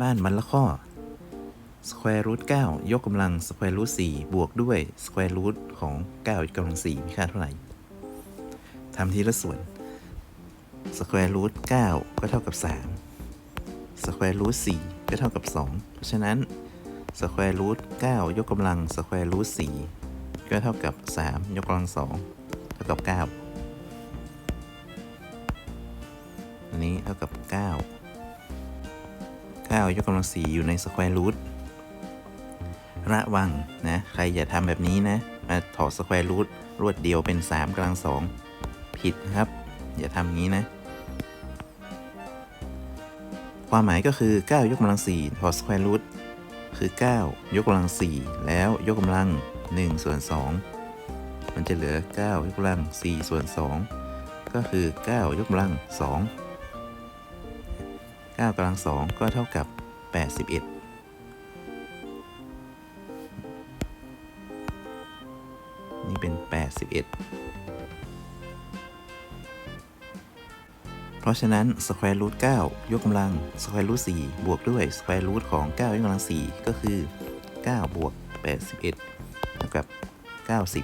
บ้านมันละข้อ square root 9 ยกกำลัง square root 4 บวกด้วย square root ของ 9 ยกกำลัง 4 มีค่าเท่าไหร่ทำทีละส่วน square root 9 ก็เท่ากับ 3 square root 4 ก็เท่ากับ 2 เพราะฉะนั้น square root 9 ยกกำลัง square root 4 ก็เท่ากับ 3 ยกกำลัง 2 เท่ากับ 9 อันนี้เท่ากับ 9 9 ยกกำลัง 4 อยู่ใน square root ระวังนะ ใครอย่าทำแบบนี้นะ มาถอด square root รวดเดียวเป็น 3กำลัง 2 ผิดนะครับ อย่าทำอย่างนี้นะ ความหมายก็คือ 9 ยกกำลัง 4 ถอด square root คือ 9 ยกกำลัง 4 แล้วยกกำลัง 1 ส่วน 2 มันจะเหลือ 9 ยกกำลัง 4 ส่วน 2 ก็คือ 9 ยกกำลัง 2 9กำลัง2ก็เท่ากับ 81นี่เป็น 81 เพราะฉะนั้น square root 9 ยกกำลัง square root 4 บวกด้วย square root ของ 9 ยกกำลัง 4 ก็คือ 9 บวก 81 เท่ากับ 90